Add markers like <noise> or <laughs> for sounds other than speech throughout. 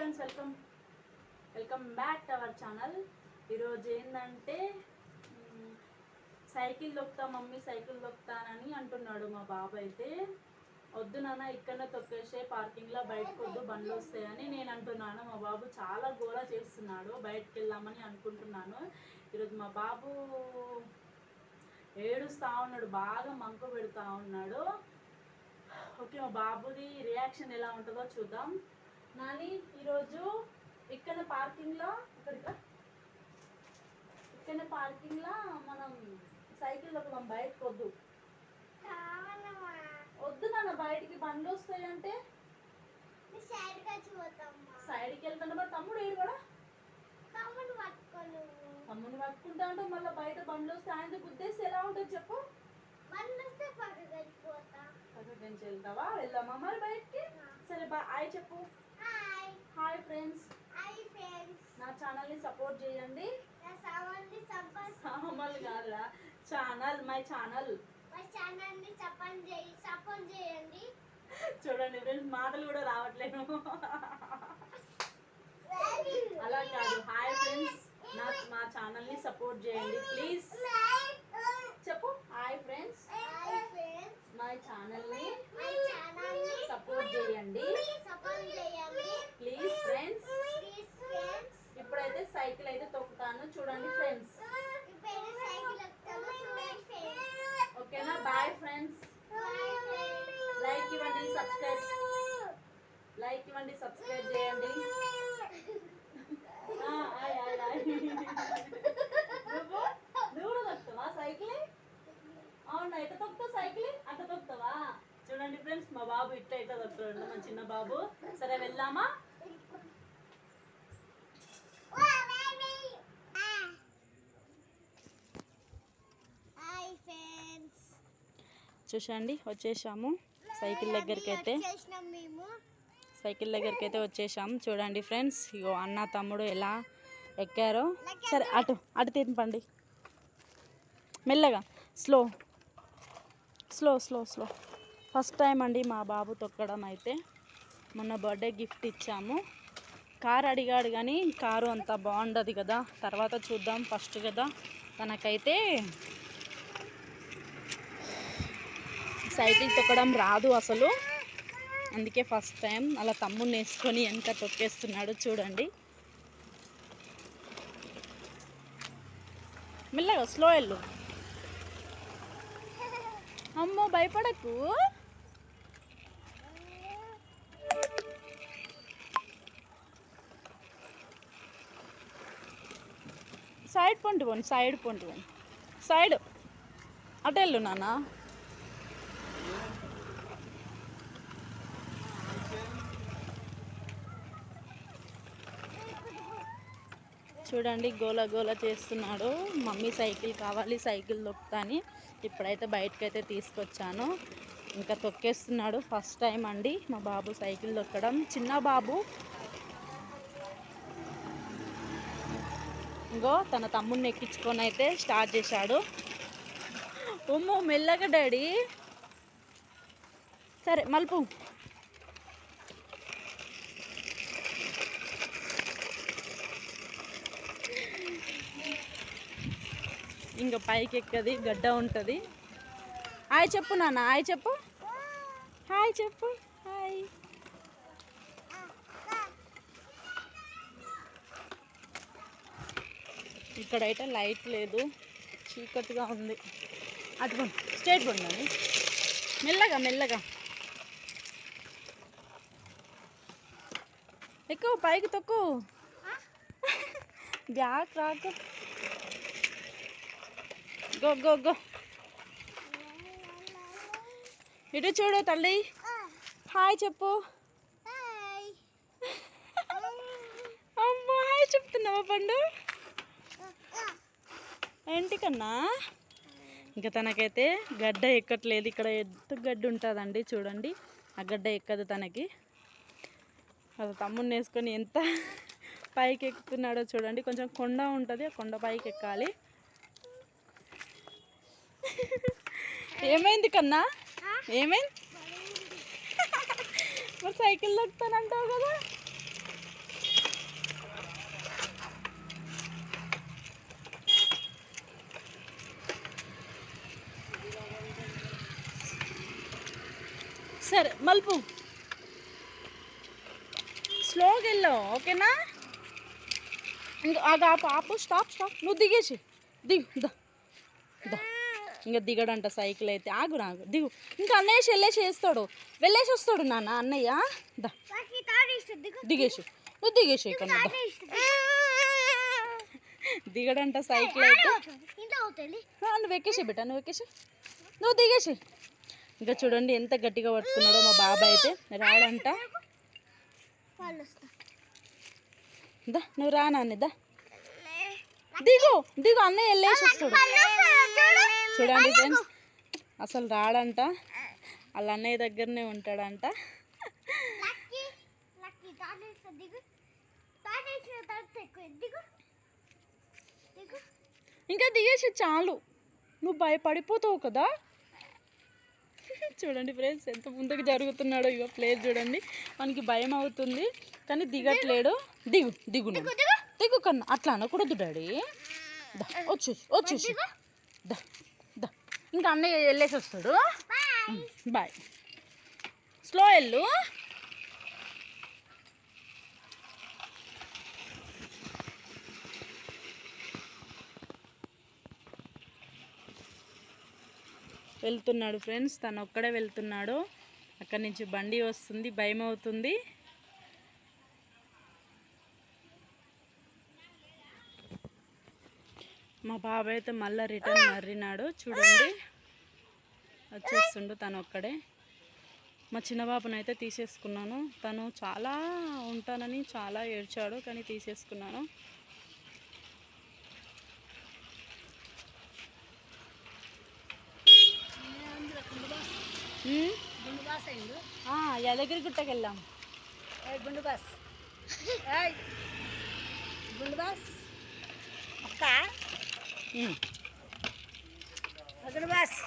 Friends welcome welcome back to our channel ఈరోజు ఏంటంటే cycle దొక్కుతా మమ్మీ సైకిల్ దొక్కుతానని అంటున్నాడు మా బాబు అయితే. వద్దు నాన్న ఇక్కడనే తొక్కేసే పార్కింగ్లో బయటకు వద్దు బండ్లు వస్తాయని నేను అంటున్నాను. మా బాబు చాలా గోల చేస్తున్నాడు బయటకు వెళ్దామని అనుకుంటున్నాను. ఈరోజు మా బాబు ఏడుస్తా ఉన్నాడు బాగా మంకు పెడుతూ ఉన్నాడు. ఓకే మా బాబుది రియాక్షన్ ఎలా ఉంటుందో చూద్దాం. నాని ఈరోజు ఇక్కడ పార్కింగ్లో ఇక్కడికి? ఇక్కడ పార్కింగ్లో మనం సైకిల్ దొక్కుదాం బయటకు వద్దు వద్దు నాన్న బయటికి బండ్లు వస్తాయంటే సైడ్కి వెళ్తాను మరి తమ్ముడు ఏడు కూడా తమ్ముడిని పట్టుకుంటా అంటే మళ్ళీ బయట బండ్లు వస్తే ఆయన గుద్దేసి ఎలా ఉంటుంది చెప్పు? పక్కకి వెళ్తావా? వెళ్దామా మరి బయటికి? సరే బా హాయ్ చెప్పు హాయ్ ఫ్రెండ్స్ నా ఛానల్ని సపోర్ట్ చేయండి. సామాన్లు కాదురా ఛానల్ మై ఛానల్ సపోర్ట్ చేయండి. చూడండి ఫ్రెండ్స్ మాటలు కూడా రావట్లేదు అలా కాదు. హాయ్ ఫ్రెండ్స్ నా మా ఛానల్ని సపోర్ట్ చేయండి ప్లీజ్ చెప్పు హాయ్ ఫ్రెండ్స్ మై ఛానల్ని సపోర్ట్ చేయండి ప్లీజ్ ఫ్రెండ్స్ ఇప్పుడైతే సైకిల్ అయితే తొక్కుతాను చూడండి ఫ్రెండ్స్ ఓకేనా బాయ్ ఫ్రెండ్స్ లైక్ ఇవ్వండి సబ్స్క్రైబ్ లైక్ ఇవ్వండి సబ్స్క్రైబ్ చేయండి. <laughs> <laughs> నువ్వు? నువ్వు కూడా తొక్కుతావా సైకిల్? అవునా ఎట్ట తొక్కుతావు సైకిల్? అట్ట తొక్కుతావా? చూడండి ఫ్రెండ్స్ మా బాబు ఇట్ట ఇట్ట తొక్కుతాడు మా చిన్న బాబు. సరే వెళ్దామా హాయ్ ఫ్రెండ్స్ చూసండి వచ్చేసాము. సైకిల్ దగ్గరికి అయితే సైకిల్ దగ్గరికి అయితే వచ్చేసాము. చూడండి ఫ్రెండ్స్ ఇగో అన్న తమ్ముడు ఎలా ఎక్కారో. సరే అటు అటు తింపండి మెల్లగా slow. Slow slow slow. First time అండి మా బాబు తొక్కడం అయితే. మొన్న బర్త్డే గిఫ్ట్ ఇచ్చాము. కారు అడిగాడు కానీ కారు అంత బాగుండదు కదా. తర్వాత చూద్దాం ఫస్ట్ కదా. తనకైతే సైకిల్ తొక్కడం రాదు అసలు. అందుకే ఫస్ట్ టైం అలా తమ్ముడిని వేసుకొని వెనక తొక్కేస్తున్నాడు చూడండి. మెల్లగా స్లో వెళ్ళు. అమ్మో భయపడకు. సైడ్ పొంటి పోండి సైడ్ పొంటి పోండి. సైడ్ అటు వెళ్ళు నాన్న. చూడండి గోల గోల చేస్తున్నాడు. మమ్మీ సైకిల్ కావాలి సైకిల్ తొక్కుతాని ఇప్పుడైతే బయటకైతే తీసుకొచ్చాను. ఇంకా తొక్కేస్తున్నాడు. ఫస్ట్ టైం అండి మా బాబు సైకిల్ తొక్కడం చిన్న బాబు. ఇంకో తన తమ్ముడిని ఎక్కించుకొని అయితే స్టార్ట్ చేశాడు. ఉమ్ము మెల్లగా డాడీ. సరే మలుపు. ఇంకా పైకి ఎక్కది? గడ్డ ఉంటుంది. హాయ్ చెప్పు నాన్న. హాయ్ చెప్పు. హాయ్ చెప్పు. హాయ్. ఇక్కడైతే లైట్ లేదు. చీకటిగా ఉంది. అటు స్టేట్ స్ట్రేట్ మెల్లగా మెల్లగా. ఎక్కువ పైకి తక్కువ బ్యాక్ రాకు గో గో గో ఇటు చూడు తల్లి. హాయ్ చెప్పు. <laughs> అమ్మా హాయ్ చెప్తున్నావా పండు? ఏంటి కన్నా ఇంకా తనకైతే గడ్డ ఎక్కట్లేదు. ఇక్కడ ఎంత గడ్డ ఉంటుందండి చూడండి. ఆ గడ్డ ఎక్కదు తనకి. అది తమ్ముడిని వేసుకొని ఎంత పైకి ఎక్కుతున్నాడో చూడండి. కొంచెం కొండ ఉంటుంది. ఆ కొండ పైకి ఎక్కాలి ఏమైంది కన్నా? ఏమైంది? మరి సైకిల్ దొక్కుతానంటావు కదా. సరే మలుపు. స్లోగా వెళ్ళాం ఓకేనా? ఇంకా అది ఆపు ఆపు స్టాప్ స్టాప్ నువ్వు దిగేసి. దిగు దా. దా. ఇంకా దిగడంట సైకిల్ అయితే. ఆగు రాగు దిగు. ఇంకా అన్నయ్య వెళ్ళేసి వేస్తాడు. వెళ్ళేసి వస్తాడు నాన్న అన్నయ్య. దా. దిగేసి. నువ్వు దిగేసి ఇక్కడ దిగడంట సైకిల్ అయితే. నువ్వు ఎక్కేసి బిడ్డ నువ్వు ఎక్కేసి. నువ్వు దిగేసి. ఇంకా చూడండి ఎంత గట్టిగా పట్టుకున్నాడో మా బాబాయ్ అయితే. రాడంట. వాళ్ళు దా నువ్వు రా నాన్న దా. దిగు దిగు అన్నయ్య వెళ్ళేసి వస్తాడు. చూడండి ఫ్రెండ్స్ అసలు రాడంట వాళ్ళ అన్నయ్య దగ్గరనే ఉంటాడంట. ఇంకా దిగేసి చాలు. నువ్వు భయపడిపోతావు కదా? చూడండి ఫ్రెండ్స్ ఎంత ముందుకు జరుగుతున్నాడో ఇక ప్లేస్ చూడండి. మనకి భయం అవుతుంది కానీ దిగట్లేడు. దిగు దిగు. దిగు. కన్నా అట్లా అనకూడదు డాడీ. వచ్చేసి వచ్చేసి. దా దా. ఇంకా అన్నయ్య వెళ్ళేసి వస్తాడు. Bye bye. స్లో వెళ్ళు. వెళ్తున్నాడు ఫ్రెండ్స్. తను ఒక్కడే వెళ్తున్నాడు. అక్కడి నుంచి బండి వస్తుంది భయం అవుతుంది మా బాబాయ్ అయితే మళ్ళీ రిటర్న్ మర్రినాడు. చూడండి. వచ్చేస్తుండు తను ఒక్కడే మా చిన్న బాబునైతే అయితే తీసేసుకున్నాను. తను చాలా ఉంటానని చాలా ఏడ్చాడు కానీ తీసేసుకున్నాను ఉమ్? గుండు బాస్ అయింది ఆ, యాదగిరి గుట్టకి వెళ్ళాం గుండు బాస్ గుండు బాస్ అక్క. ఉమ్. గుండు బాస్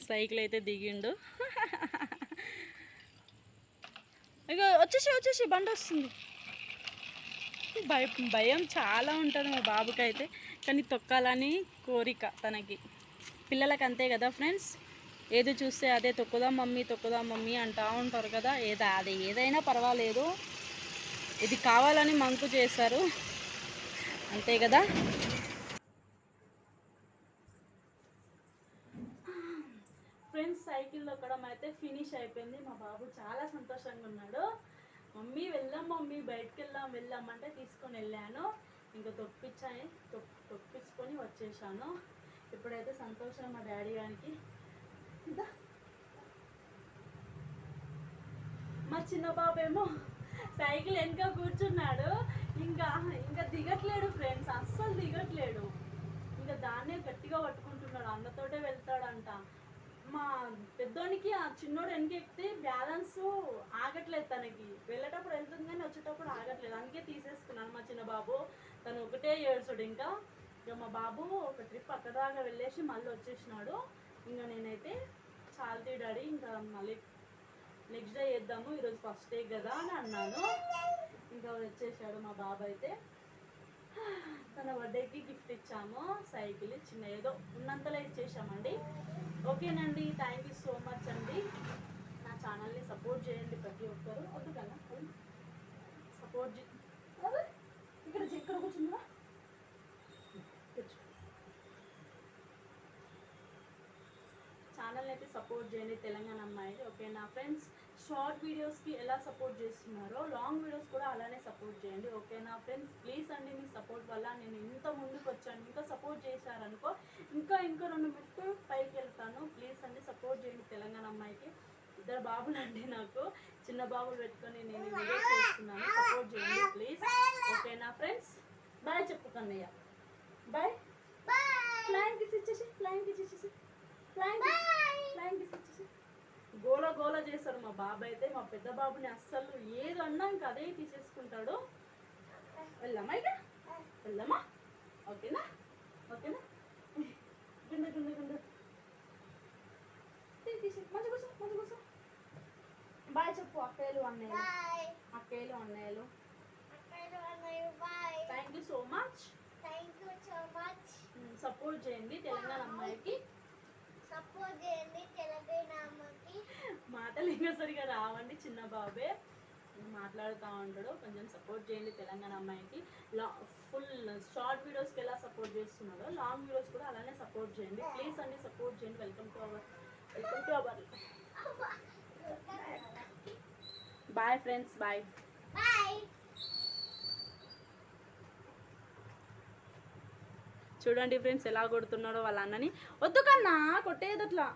సైకిల్ అయితే దిగిండు. ఇక వచ్చేసి వచ్చేసి బండి వస్తుంది. భయం భయం చాలా ఉంటుంది మా బాబుకి అయితే కానీ తొక్కాలని కోరిక తనకి. పిల్లలకి అంతే కదా ఫ్రెండ్స్? ఏది చూస్తే అదే తొక్కుదాం మమ్మీ తొక్కుదాం మమ్మీ అంటా ఉంటారు కదా. ఏదా అది ఏదైనా పర్వాలేదు. ఇది కావాలని మంకు చేస్తారు అంతే కదా? ఫ్రెండ్స్ సైకిల్ తొక్కడం అయితే ఫినిష్ అయిపోయింది. మా బాబు చాలా సంతోషంగా ఉన్నాడు. మమ్మీ వెళ్దాం మమ్మీ బయటకు వెళ్దాం వెళ్దాం అంటే తీసుకొని వెళ్ళాను. ఇంకా తొప్పించాయి తొప్పించుకొని వచ్చేసాను. ఇప్పుడైతే సంతోషం మా డాడీ గారికి. మా చిన్న బాబేమో సైకిల్ వెనక కూర్చున్నాడు. ఇంకా ఇంకా దిగట్లేడు ఫ్రెండ్స్ అస్సలు దిగట్లేడు. ఇంకా దాన్నే గట్టిగా పట్టుకుంటున్నాడు అన్నతోటే వెళ్తాడంట. మా పెద్దోనికి ఆ చిన్నోడు వెనక ఎక్కితే బ్యాలెన్స్ ఆగట్లేదు తనకి. వెళ్ళేటప్పుడు వెళ్తుంది కానీ వచ్చేటప్పుడు ఆగట్లేదు. అందుకే తీసేసుకున్నాను మా చిన్న బాబు. తను ఒకటే ఏడ్చాడు ఇంకా. ఇక మా బాబు ఒక ట్రిప్ అక్కడ దాకా వెళ్ళేసి మళ్ళీ వచ్చేసినాడు. ఇంకా నేనైతే చాలు డాడీ ఇంకా మళ్ళీ నెక్స్ట్ డే చేద్దాము ఈరోజు ఫస్ట్ డే కదా అని అన్నాను. ఇంకా వచ్చేసాడు మా బాబు అయితే. తన బర్త్డేకి గిఫ్ట్ ఇచ్చాము సైకిల్ చిన్న ఏదో ఉన్నంతలో ఇచ్చేసామండి. ఓకేనండి థ్యాంక్ యూ సో మచ్ అండి. నా ఛానల్ని సపోర్ట్ చేయండి ప్రతి ఒక్కరు. వద్దు కదా సపోర్ట్ ఇక్కడ ఇక్కడ కూర్చుందా కూర్చో ఛానల్ అయితే సపోర్ట్ చేయండి తెలంగాణ అమ్మాయి ఓకేనా ఫ్రెండ్స్ షార్ట్ వీడియోస్కి ఎలా సపోర్ట్ చేస్తున్నారో లాంగ్ వీడియోస్ కూడా అలానే సపోర్ట్ చేయండి ఓకేనా ఫ్రెండ్స్ ప్లీజ్ అండి మీ సపోర్ట్ వల్ల నేను ఇంత ముందుకు వచ్చాను ఇంకా సపోర్ట్ చేశారనుకో ఇంకా ఇంకా రెండు మెట్లు పైకి వెళ్తాను ప్లీజ్ అండి సపోర్ట్ చేయండి తెలంగాణ అమ్మాయికి. ఇద్దరు బాబులు అండి నాకు. చిన్న బాబులు పెట్టుకొని నేను వీడియో చేస్తున్నాను. సపోర్ట్ చేయండి ప్లీజ్. ఓకేనా ఫ్రెండ్స్ బాయ్ చెప్పు కన్నయ్య. బాయ్. ఫ్లైంగ్ కిస్ ఇచ్చేసి ఫ్లైంగ్ కిస్ ఇచ్చేసి. గోల గోల చేస్తారు మా బాబాయ్ అయితే మా పెద్ద బాబుని అస్సలు ఏది అన్నా ఇంకా అదే తీసేసుకుంటాడు. వెళ్దామా ఇక. వెళ్దామా ఓకేనా? ఓకేనా? గుండు గుండు గుండు. తీసి మంచి కూర్చో మంచి కూర్చో. బాయ్ చెప్పు అక్కయ్యలు అన్నయ్యలు. అక్కయ్యలు అన్నయ్యలు. Thank you so much thank you so much support చేయండి తెలంగాణ అమ్మాయికి. సపోర్ట్ చేయండి తెలంగాణ అమ్మకి మా ఇంకా సరిగా రావండి చిన్న బాబే. మాట్లాడుతూ ఉంటాడు. కొంచెం సపోర్ట్ చేయండి తెలంగాణ అమ్మాయికి. లా ఫుల్ షార్ట్ వీడియోస్కి ఎలా సపోర్ట్ చేస్తున్నాడో లాంగ్ వీడియోస్ కూడా అలానే సపోర్ట్ చేయండి. ప్లీజ్ అండి సపోర్ట్ చేయండి. Welcome to our welcome to our bye friends bye చూడండి ఫ్రెండ్స్ ఎలా కొడుతున్నాడో వాళ్ళ అన్నని. వద్దు కన్నా కొట్టేది అట్లా.